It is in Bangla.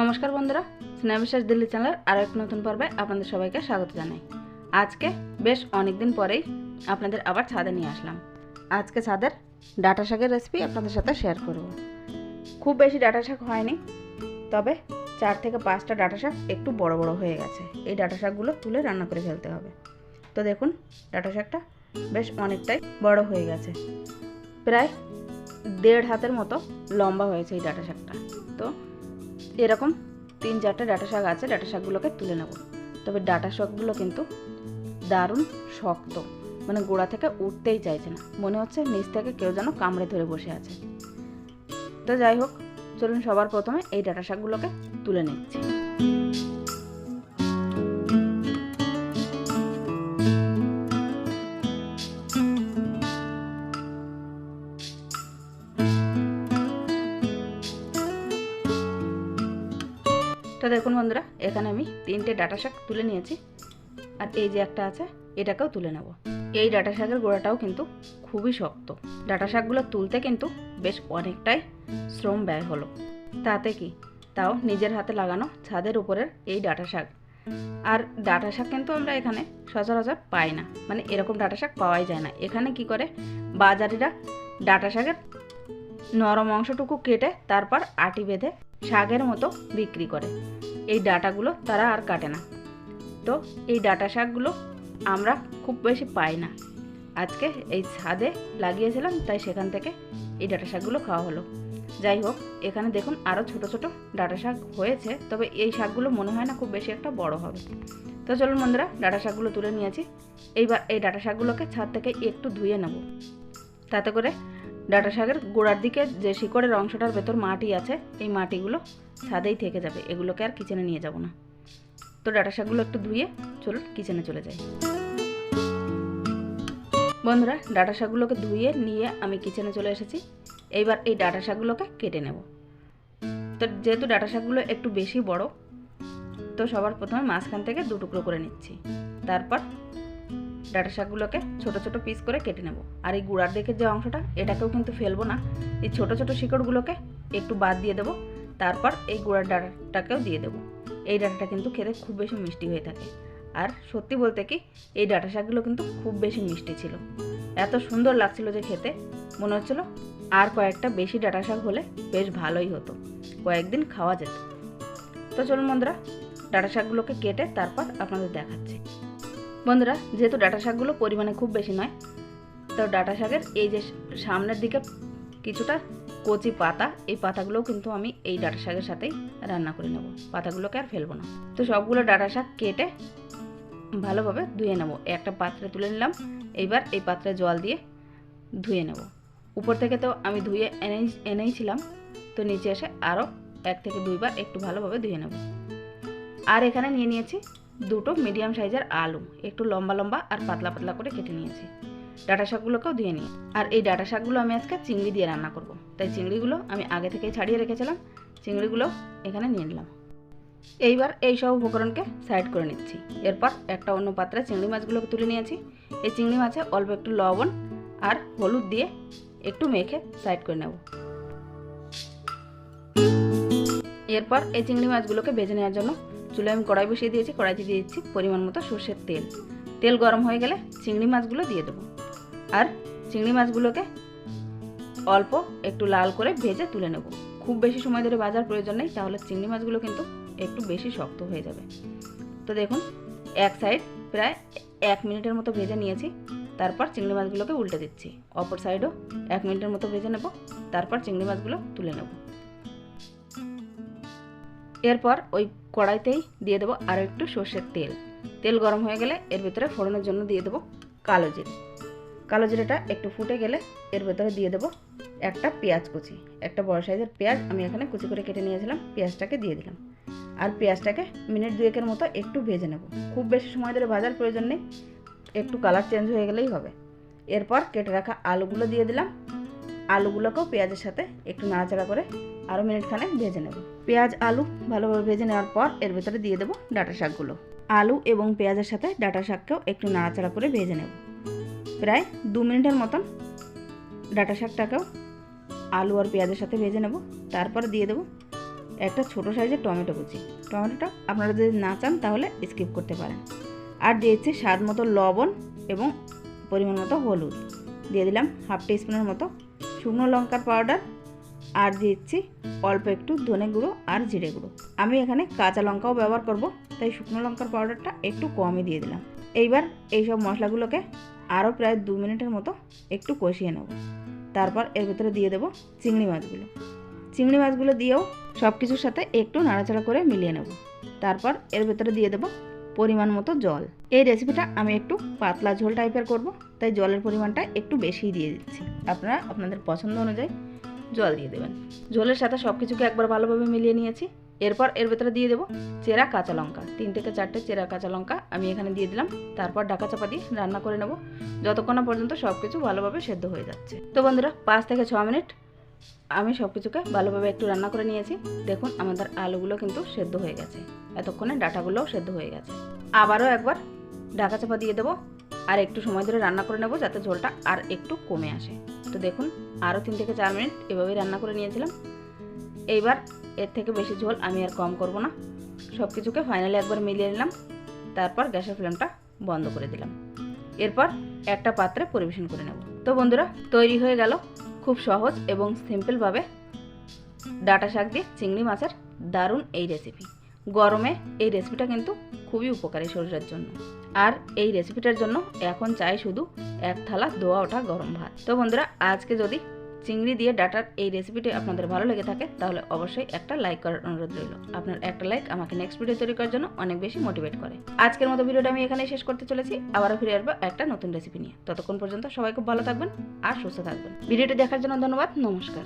নমস্কার বন্ধুরা স্নেহবিশ্বাস দিল্লি চ্যানেলের আরও এক নতুন পর্বে আপনাদের সবাইকে স্বাগত জানাই। আজকে বেশ অনেক দিন পরেই আপনাদের আবার ছাদে নিয়ে আসলাম। আজকে ছাদের ডাটা শাকের রেসিপি আপনাদের সাথে শেয়ার করব। খুব বেশি ডাটা শাক হয়নি, তবে চার থেকে পাঁচটা ডাটা শাক একটু বড় বড় হয়ে গেছে। এই ডাটা শাকগুলো তুলে রান্না করে ফেলতে হবে। তো দেখুন, ডাটা শাকটা বেশ অনেকটাই বড় হয়ে গেছে। প্রায় দেড় হাতের মতো লম্বা হয়েছে এই ডাটা শাকটা। তো এরকম তিন চারটে ডাটা শাক আছে, ডাটা শাকগুলোকে তুলে নেব। তবে ডাটা শাকগুলো কিন্তু দারুণ শক্ত মানে গোড়া থেকে উঠতেই চাইছে না। মনে হচ্ছে নিচ থেকে কেউ যেন কামড়ে ধরে বসে আছে। তো যাই হোক, চলুন সবার প্রথমে এই ডাটা শাকগুলোকে তুলে নিচ্ছি। তো দেখুন বন্ধুরা, এখানে আমি তিনটে ডাটা শাক তুলে নিয়েছি। আর এই যে একটা আছে, এটাকেও তুলে নেব। এই ডাটা শাকের গোড়াটাও কিন্তু খুবই শক্ত। ডাটা শাকগুলো তুলতে কিন্তু বেশ অনেকটাই শ্রম ব্যয় হলো। তাতে কি? তাও নিজের হাতে লাগানো ছাদের উপরের এই ডাটা শাক। আর ডাটা শাক কিন্তু আমরা এখানে সচরাচর পাই না। মানে এরকম ডাটা শাক পাওয়াই যায় না। এখানে কি করে? বাজারিরা ডাটা শাকের নরম অংশটুকু কেটে তারপর আটি বেঁধে শাকের মতো বিক্রি করে। এই ডাটাগুলো তারা আর কাটে না। তো এই ডাটা শাকগুলো আমরা খুব বেশি পাই না। আজকে এই ছাদে লাগিয়েছিলাম, তাই সেখান থেকে এই ডাটা শাকগুলো খাওয়া হলো। যাই হোক, এখানে দেখুন আরও ছোট ছোট ডাটা শাক হয়েছে, তবে এই শাকগুলো মনে হয় না খুব বেশি একটা বড় হবে। তো চলুন বন্ধুরা, ডাটা শাকগুলো তুলে নিয়েছি। এইবার এই ডাটা শাকগুলোকে ছাদ থেকে একটু ধুয়ে নেব। তাতে করে ডাটা শাকের গোড়ার দিকে যে শিকড়ের অংশটার ভেতর মাটি আছে, এই মাটিগুলো ছাদেই থেকে যাবে। এগুলোকে আর কিচেনে নিয়ে যাব না। তো ডাটা শাকগুলো একটু ধুয়ে চলুন কিচেনে চলে যাই। বন্ধুরা, ডাটা শাকগুলোকে ধুয়ে নিয়ে আমি কিচেনে চলে এসেছি। এইবার এই ডাটা শাকগুলোকে কেটে নেব। তো যেহেতু ডাটা শাকগুলো একটু বেশি বড়, তো সবার প্রথমে মাঝখান থেকে দু টুকরো করে নিচ্ছি। তারপর ডাটা শাকগুলোকে ছোট ছোট পিস করে কেটে নেব। আর এই গুঁড়ার দিকের যে অংশটা, এটাকেও কিন্তু ফেলব না। এই ছোট ছোট শিকড়গুলোকে একটু বাদ দিয়ে দেবো। তারপর এই গুঁড়ার ডাটাটাকেও দিয়ে দেবো। এই ডাটাটা কিন্তু খেতে খুব বেশি মিষ্টি হয়ে থাকে। আর সত্যি বলতে কি, এই ডাটা শাকগুলো কিন্তু খুব বেশি মিষ্টি ছিল। এত সুন্দর লাগছিল যে খেতে। মনে হচ্ছিল আর কয়েকটা বেশি ডাটা শাক হলে বেশ ভালোই হতো। কয়েকদিন খাওয়া যেত। তো চলুন বন্ধুরা, ডাটা শাকগুলোকে কেটে তারপর আপনাদের দেখাচ্ছি। বন্ধুরা, যেহেতু ডাটা শাকগুলো পরিমাণে খুব বেশি নয়, তো ডাটা শাকের এই যে সামনের দিকে কিছুটা কচি পাতা, এই পাতাগুলোও কিন্তু আমি এই ডাটা শাকের সাথেই রান্না করে নেব। পাতাগুলোকে আর ফেলব না। তো সবগুলো ডাটা শাক কেটে ভালোভাবে ধুয়ে নেব। একটা পাত্রে তুলে নিলাম, এইবার এই পাত্রে জল দিয়ে ধুয়ে নেব। উপর থেকে তো আমি ধুয়ে এনেই এনেইছিলাম তো নিচে এসে আরও এক থেকে দুইবার একটু ভালোভাবে ধুয়ে নেব। আর এখানে নিয়ে নিয়েছি দুটো মিডিয়াম সাইজের আলু, একটু লম্বা লম্বা আর পাতলা পাতলা করে কেটে নিয়েছি। ডাটা শাকগুলোকেও ধুয়ে নিই। আর এই ডাটা শাকগুলো আমি আজকে চিংড়ি দিয়ে রান্না করব। তাই চিংড়িগুলো আমি আগে থেকেই ছাড়িয়ে রেখেছিলাম। চিংড়িগুলো এখানে নিয়ে নিলাম। এইবার এই সব উপকরণকে সাইড করে নিচ্ছি। এরপর একটা অন্য পাত্রে চিংড়ি মাছগুলোকে তুলে নিয়েছি। এই চিংড়ি মাছে অল্প একটু লবণ আর হলুদ দিয়ে একটু মেখে সাইড করে নেব। এরপর এই চিংড়ি মাছগুলোকে ভেজে নেওয়ার জন্য চুলে আমি কড়াই বসিয়ে দিয়েছি, কড়াইতে দিয়ে দিচ্ছি পরিমাণ মতো সর্ষের তেল। তেল গরম হয়ে গেলে চিংড়ি মাছগুলো দিয়ে দেবো। আর চিংড়ি মাছগুলোকে অল্প একটু লাল করে ভেজে তুলে নেব। খুব বেশি সময় ধরে ভাজার প্রয়োজন নেই, তাহলে চিংড়ি মাছগুলো কিন্তু একটু বেশি শক্ত হয়ে যাবে। তো দেখুন, এক সাইড প্রায় এক মিনিটের মতো ভেজে নিয়েছি, তারপর চিংড়ি মাছগুলোকে উল্টে দিচ্ছি। অপর সাইডও এক মিনিটের মতো ভেজে নেব, তারপর চিংড়ি মাছগুলো তুলে নেব। এরপর ওই কড়াইতেই দিয়ে দেবো আরও একটু সর্ষের তেল। তেল গরম হয়ে গেলে এর ভেতরে ফোড়নের জন্য দিয়ে দেবো কালো জিরে। কালো জিরেটা একটু ফুটে গেলে এর ভেতরে দিয়ে দেবো একটা পেঁয়াজ কুচি। একটা বড় সাইজের পেঁয়াজ আমি এখানে কুচি করে কেটে নিয়েছিলাম, পেঁয়াজটাকে দিয়ে দিলাম। আর পেঁয়াজটাকে মিনিট দুয়েকের মতো একটু ভেজে নেব। খুব বেশি সময় ধরে ভাজার প্রয়োজন নেই, একটু কালার চেঞ্জ হয়ে গেলেই হবে। এরপর কেটে রাখা আলুগুলো দিয়ে দিলাম। আলুগুলোকেও পেঁয়াজের সাথে একটু নাড়াচাড়া করে আরও মিনিটখানে ভেজে নেব। পেঁয়াজ, আলু ভালোভাবে ভেজে নেওয়ার পর এর ভেতরে দিয়ে দেবো ডাটা শাকগুলো। আলু এবং পেঁয়াজের সাথে ডাটা শাককেও একটু নাড়াচাড়া করে ভেজে নেব। প্রায় দু মিনিটের মতন ডাটা শাকটাকেও আলু আর পেঁয়াজের সাথে ভেজে নেব। তারপর দিয়ে দেবো একটা ছোট সাইজের টমেটো কুচি। টমেটোটা আপনারা যদি না চান তাহলে স্কিপ করতে পারেন। আর দিয়েছি স্বাদ মতো লবণ এবং পরিমাণ মতো হলুদ। দিয়ে দিলাম হাফ টিস্পুনের মতো শুকনো লঙ্কার পাউডার আর দিচ্ছি অল্প একটু ধনে গুঁড়ো আর জিরে গুঁড়ো। আমি এখানে কাঁচা লঙ্কাও ব্যবহার করব, তাই শুকনো লঙ্কার পাউডারটা একটু কমই দিয়ে দিলাম। এইবার এই সব মশলাগুলোকে আরও প্রায় দু মিনিটের মতো একটু কষিয়ে নেব। তারপর এর ভেতরে দিয়ে দেবো চিংড়ি মাছগুলো। চিংড়ি মাছগুলো দিয়েও সব কিছুর সাথে একটু নাড়াচাড়া করে মিলিয়ে নেব। তারপর এর ভেতরে দিয়ে দেবো পরিমাণ মতো জল। এই রেসিপিটা আমি একটু পাতলা ঝোল টাইপের করব, তাই জলের পরিমাণটা একটু বেশিই দিয়ে দিচ্ছি। আপনারা, আপনাদের পছন্দ অনুযায়ী জল দিয়ে দেবেন। ঝোলের সাথে সব কিছুকে একবার ভালোভাবে মিলিয়ে নিয়েছি। এরপর এর ভেতরে দিয়ে দেবো চেরা কাঁচা লঙ্কা। তিন থেকে চারটে চেরা কাঁচা লঙ্কা আমি এখানে দিয়ে দিলাম। তারপর ডাকা চাপা দিয়ে রান্না করে নেব। যতক্ষণ না পর্যন্ত সব কিছু ভালোভাবে সেদ্ধ হয়ে যাচ্ছে। তো বন্ধুরা, পাঁচ থেকে ছ মিনিট আমি সব কিছুকে ভালোভাবে একটু রান্না করে নিয়েছি। দেখুন, আমাদের আলুগুলো কিন্তু সেদ্ধ হয়ে গেছে। এতক্ষণে ডাটাগুলোও সেদ্ধ হয়ে গেছে। আবারও একবার ঢাকা চাপা দিয়ে দেবো। আর একটু সময় ধরে রান্না করে নেব যাতে ঝোলটা আর একটু কমে আসে। তো দেখুন। আরও তিন থেকে চার মিনিট এভাবেই রান্না করে নিয়েছিলাম। এইবার এর থেকে বেশি ঝোল আমি আর কম করব না। সব কিছুকে ফাইনালি একবার মিলিয়ে নিলাম। তারপর গ্যাসের ফ্লেমটা বন্ধ করে দিলাম। এরপর একটা পাত্রে পরিবেশন করে নেব। তো বন্ধুরা, তৈরি হয়ে গেল খুব সহজ এবং সিম্পলভাবে ডাটা শাক দিয়ে চিংড়ি মাছের দারুণ এই রেসিপি গরমে এই রেসিপিটা কিন্তু খুবই উপকারী শরীরের জন্য। আর এই রেসিপিটার জন্য এখন চাই শুধু এক থালা দোয়া ওঠা গরম ভাত। তো বন্ধুরা, আজকে যদি চিংড়ি দিয়ে ডাটার এই রেসিপিটি আপনাদের ভালো লেগে থাকে, তাহলে অবশ্যই একটা লাইক করার অনুরোধ রইল। আপনার একটা লাইক আমাকে নেক্সট ভিডিও তৈরি করার জন্য অনেক বেশি মোটিভেট করে। আজকের মতো ভিডিওটা আমি এখানেই শেষ করতে চলেছি। আবারও ফিরে আসব একটা নতুন রেসিপি নিয়ে। ততক্ষণ পর্যন্ত সবাই খুব ভালো থাকবেন আর সুস্থ থাকবেন। ভিডিওটি দেখার জন্য ধন্যবাদ, নমস্কার।